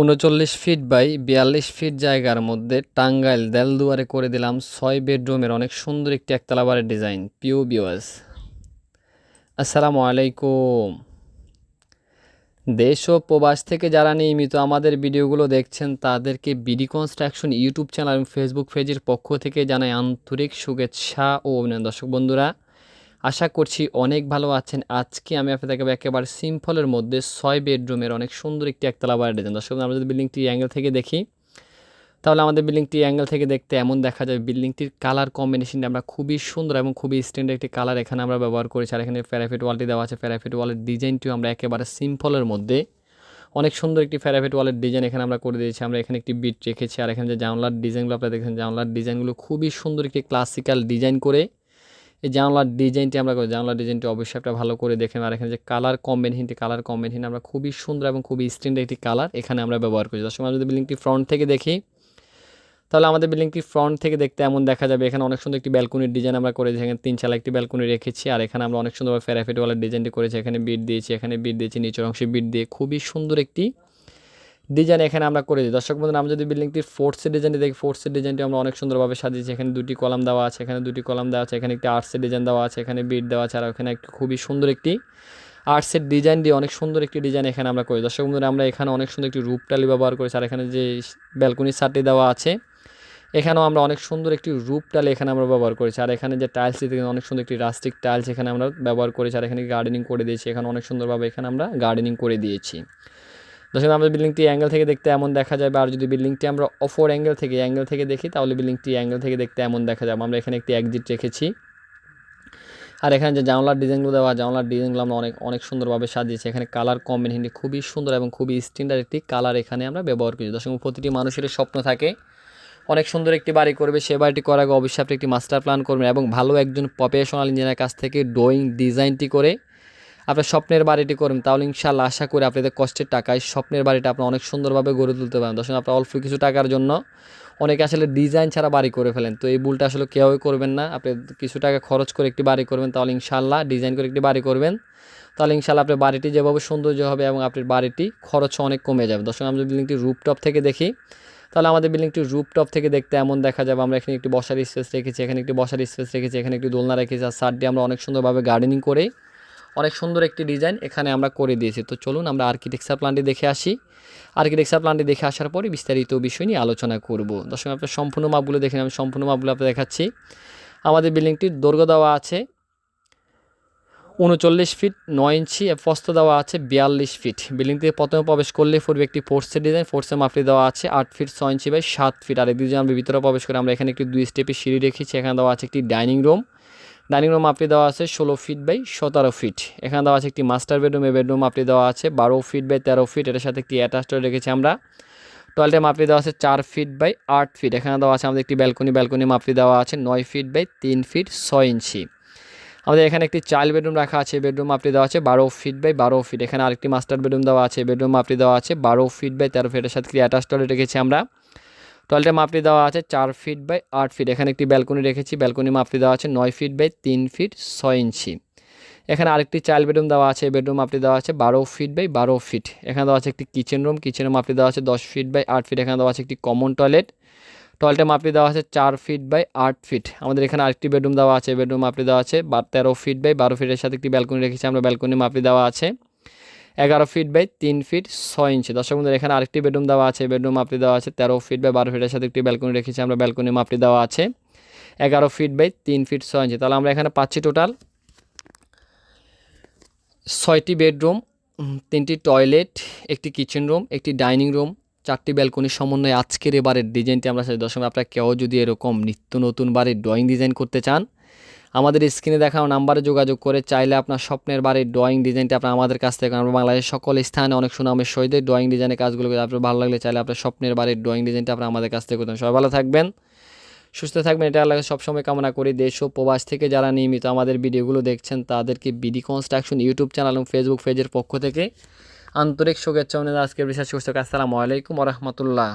উনচল্লিশ feet by বিয়াল্লিশ fit জায়গার মধ্যে টাঙ্গাইল দেলদুয়ারে করে দিলাম ছয় বেডরুমের অনেক সুন্দর একটি একতলা বাড়ির ডিজাইন পিউ বিওয়াস আসসালামু আলাইকুম। দেশ ও প্রবাস থেকে যারা নিয়মিত আমাদের ভিডিওগুলো দেখছেন, তাদেরকে বিডি কনস্ট্রাকশন ইউটিউব চ্যানেল এবং ফেসবুক পেজের পক্ষ থেকে জানাই আন্তরিক শুভেচ্ছা ও অভিনন্দন। দর্শক বন্ধুরা আশা করছি অনেক ভালো আছেন। আজকে আমি আপনাদেরকে একেবারে সিম্পলের মধ্যে ছয় বেডরুমের অনেক সুন্দর একটি একতলা বাড়ি ডিজাইন দর্শক আমরা যদি বিল্ডিংটি অ্যাঙ্গেল থেকে দেখি, তাহলে আমাদের বিল্ডিংটি অ্যাঙ্গেল থেকে দেখতে এমন দেখা যায় বিল্ডিংটির কালার কম্বিনেশনটা আমরা খুবই সুন্দর এবং খুবই স্ট্যান্ডার্ড একটি কালার এখানে আমরা ব্যবহার করেছি। আর এখানে প্যারাফিট ওয়ালটি দেওয়া আছে প্যারাফিট ওয়ালের ডিজাইনটিও আমরা একেবারে সিম্পলের মধ্যে অনেক সুন্দর একটি প্যারাফিট ওয়ালের ডিজাইন এখানে আমরা করে দিয়েছি। আমরা এখানে একটি বিট রেখেছি, আর এখানে যে জানলার ডিজাইনগুলো আপনারা দেখেন জানলার ডিজাইনগুলো খুবই সুন্দর একটি ক্লাসিক্যাল ডিজাইন করে এই জানলার ডিজাইনটি আমরা করি। জানলার ডিজাইনটি অবশ্যই একটা ভালো করে দেখেন। আর এখানে যে কালার কম্বিনেশনটি, কালার কম্বিনেশন আমরা খুবই সুন্দর এবং খুবই স্ট্যান্ডার্ড একটি কালার এখানে আমরা ব্যবহার করি। দর্শক, আমরা যদি বিল্ডিংটি ফ্রন্ট থেকে দেখি, তাহলে আমাদের বিল্ডিংটি ফ্রন্ট থেকে দেখতে এমন দেখা যাবে। এখানে অনেক সুন্দর একটি ব্যালকনির ডিজাইন আমরা করেছি। এখানে তিন চালা একটি ব্যালকনি রেখেছি। আর এখানে আমরা অনেক সুন্দরভাবে ফেরাফেট ওয়ালের ডিজাইনটি করেছি। এখানে বিট দিয়েছি, এখানে বিট দিয়েছি, নিচের অংশে বিট দিয়ে খুবই সুন্দর একটি ডিজাইন এখানে আমরা করেছি দর্শক বন্ধুরা, আমরা যদি বিল্ডিংটির ফোর্থসের ডিজাইনটি দেখি ফোর্থসের ডিজাইনটি আমরা অনেক সুন্দরভাবে সাজিয়েছি। এখানে দুটি কলাম দেওয়া আছে, এখানে দুটি কলাম দেওয়া আছে, এখানে একটি আর্টসের ডিজাইন দেওয়া আছে, এখানে বিট দেওয়া আছে, আর এখানে একটি খুবই সুন্দর একটি আর্টসের ডিজাইন দিয়ে অনেক সুন্দর একটি ডিজাইন এখানে আমরা করি। দর্শক বন্ধুরা, আমরা এখানে অনেক সুন্দর একটি রূপটালি ব্যবহার করেছি, আর এখানে যে ব্যালকনির সারটি দেওয়া আছে, এখানেও আমরা অনেক সুন্দর একটি রূপ টাল এখানে আমরা ব্যবহার করেছি। আর এখানে যে টাইলস দিতে অনেক সুন্দর একটি রাস্টিক টাইলস এখানে আমরা ব্যবহার করেছি, আর এখানে গার্ডেনিং করে দিয়েছি। এখানে অনেক সুন্দরভাবে এখানে আমরা গার্ডেনিং করে দিয়েছি। দর্শক আমরা বিল্ডিংটি অ্যাঙ্গেল থেকে দেখতে এমন দেখা যাবে আর যদি বিল্ডিংটি আমরা অফোর অ্যাঙ্গেল থেকে অ্যাঙ্গেল থেকে দেখি, তাহলে বিল্ডিংটি অ্যাঙ্গেল থেকে দেখতে এমন দেখা যাবে আমরা এখানে একটি এক্সিট রেখেছি। আর এখানে যে জানলার ডিজাইনগুলো দেওয়া, জানলার ডিজাইনগুলো আমরা অনেক অনেক সুন্দরভাবে সাজিয়েছি। এখানে কালার কম্বিনেশনটি খুবই সুন্দর এবং খুবই স্ট্যান্ডার্ড একটি কালার এখানে আমরা ব্যবহার করি দর্শক প্রতিটি মানুষের স্বপ্ন থাকে, অনেক সুন্দর একটি বাড়ি করবে, সে বাড়িটি করার আগে অবশ্যই আপনি একটি মাস্টার প্ল্যান করবেন এবং ভালো একজন প্রফেশনাল ইঞ্জিনিয়ারের কাছ থেকে ড্রয়িং ডিজাইনটি করে আপনার স্বপ্নের বাড়িটি করবেন তাহলে ইনশাল্লাহ আশা করে আপনাদের কষ্টের টাকায় স্বপ্নের বাড়িটা আপনার অনেক সুন্দরভাবে গড়ে তুলতে পারেন। দর্শক, আপনার অল্প কিছু টাকার জন্য অনেকে আসলে ডিজাইন ছাড়া বাড়ি করে ফেলেন। তো এই ভুলটা আসলে কেউই করবেন না। আপনি কিছু টাকা খরচ করে একটি বাড়ি করবেন, তাহলে ইনশাল্লাহ ডিজাইন করে একটি বাড়ি করবেন। তাহলে ইনশাল্লাহ আপনার বাড়িটি যেভাবে সৌন্দর্য হবে এবং আপনার বাড়িটি খরচ অনেক কমে যাবে। দর্শক, আমরা বিল্ডিংটি রুপটপ থেকে দেখি, তাহলে আমাদের বিল্ডিংটি রুপটপ থেকে দেখতে এমন দেখা যাবে। আমরা এখানে একটি বসার স্পেস রেখেছি, এখানে একটি বসার স্পেস রেখেছি, এখানে একটি দোলনা রেখেছি। আর সার দিয়ে আমরা অনেক সুন্দরভাবে গার্ডেনিং করে অনেক সুন্দর একটি ডিজাইন এখানে আমরা করে দিয়েছি। তো চলুন আমরা আর্কিটেকচার প্ল্যানটি দেখে আসি। আর্কিটেকচার প্ল্যানটি দেখে আসার পরে বিস্তারিত বিষয় নিয়ে আলোচনা করব। দর্শক, আপনার সম্পূর্ণ মাপগুলো দেখে আমি সম্পূর্ণ মাপগুলো আপনার দেখাচ্ছি। আমাদের বিল্ডিংটির দৈর্ঘ্য দেওয়া আছে উনচল্লিশ ফিট নয় ইঞ্চি ফস্ত দেওয়া আছে বিয়াল্লিশ ফিট বিল্ডিংটিতে প্রথমে প্রবেশ করলে পূর্বে একটি ফোর্সের ডিজাইন ফোর্সের মাপটি দেওয়া আছে আট ফিট ছয় ইঞ্চি বাই সাত ফিট আর একদিকে আমরা ভিতরে প্রবেশ করে, আমরা এখানে একটি দুই স্টেপের সিঁড়ি রেখেছি, এখানে দেওয়া আছে একটি ডাইনিং রুম ডাইনিং রুম মাপটি দেওয়া আছে ষোলো ফিট বাই সতেরো ফিট এখানে দেওয়া আছে একটি মাস্টার বেডরুম এই বেডরুম মাপটি দেওয়া আছে বারো ফিট বাই তেরো ফিট এটার সাথে একটি অ্যাটাচড রেখেছি আমরা। টয়লেটের মাপটি দেওয়া আছে চার ফিট বাই আট ফিট এখানে দেওয়া আছে আমাদের একটি ব্যালকনি ব্যালকনি মাপটি দেওয়া আছে নয় ফিট বাই তিন ফিট ছয় ইঞ্চি। আমাদের এখানে একটি চাইল্ড বেডরুম রাখা আছে বেডরুম আপনি দেওয়া আছে বারো ফিট বাই বারো ফিট এখানে আরেকটি মাস্টার বেডরুম দেওয়া আছে বেডরুম আপনি দেওয়া আছে বারো ফিট বাই তেরো ফিটের সাথে অ্যাটাচ টয়লেট রেখেছি আমরা। টয়লেটের মাপটি দেওয়া আছে চার ফিট বাই আট ফিট এখানে একটি ব্যালকনি রেখেছি। ব্যালকনি মাপটি দেওয়া আছে নয় ফিট বাই তিন ফিট ছয় ইঞ্চি। এখানে আরেকটি চাইল্ড বেডরুম দেওয়া আছে। বেডরুম আপনি দেওয়া আছে বারো ফিট বাই বারো ফিট এখানে দেওয়া আছে একটি কিচেন রুম কিচেনের মাপটি দেওয়া আছে দশ ফিট বাই আট ফিট এখানে দেওয়া আছে একটি কমন টয়লেট টয়লেটের মাপটি দেওয়া আছে চার ফিট বাই আট ফিট আমাদের এখানে আরেকটি বেডরুম দেওয়া আছে। বেডরুম মাপটি দেওয়া আছে তেরো ফিট বাই বারো ফিটের সাথে একটি ব্যালকনি রেখেছি। আমরা ব্যালকনি মাপটি দেওয়া আছে। এগারো ফিট বাই তিন ফিট ছয় ইঞ্চি দর্শক বন্ধুদের এখানে আরেকটি বেডরুম দেওয়া আছে। বেডরুম মাপটি দেওয়া আছে। তেরো ফিট বাই বারো ফিটের সাথে একটি ব্যালকনি রেখেছি। আমরা ব্যালকনি মাপটি দেওয়া আছে। এগারো ফিট বাই তিন ফিট ছয় ইঞ্চি তাহলে আমরা এখানে পাচ্ছি টোটাল ছয়টি বেডরুম তিনটি টয়লেট একটি কিচেন রুম একটি ডাইনিং রুম চারটি ব্যালকনির সমন্বয়ে আজকের এবারের ডিজাইনটি আমরা দর্শক আপনারা কেউ যদি এরকম নিত্য নতুন বাড়ির ড্রয়িং ডিজাইন করতে চান আমাদের স্ক্রিনে দেখানো নাম্বারে যোগাযোগ করে চাইলে আপনার স্বপ্নের বাড়ির ড্রয়িং ডিজাইনটি আপনার আমাদের কাছ থেকে আমরা বাংলাদেশের সকল স্থানে অনেক সুনামের সহিত ড্রয়িং ডিজাইনের কাজগুলো আপনার ভালো লাগলে চাইলে আপনার স্বপ্নের বাড়ির ড্রয়িং ডিজাইনটা আপনার আমাদের কাছ থেকে সবাই ভালো থাকবেন, সুস্থ থাকবেন। এটা আল্লাহ সবসময় কামনা করি। দেশ ও প্রবাস থেকে যারা নিয়মিত আমাদের ভিডিওগুলো দেখছেন, তাদেরকে বিডি কনস্ট্রাকশন ইউটিউব চ্যানেল এবং ফেসবুক পেজের পক্ষ থেকে আন্তরিক শুভেচ্ছা আজকের বিশেষ পুস্তক আসসালামু আলাইকুম রহমতুল্লাহ।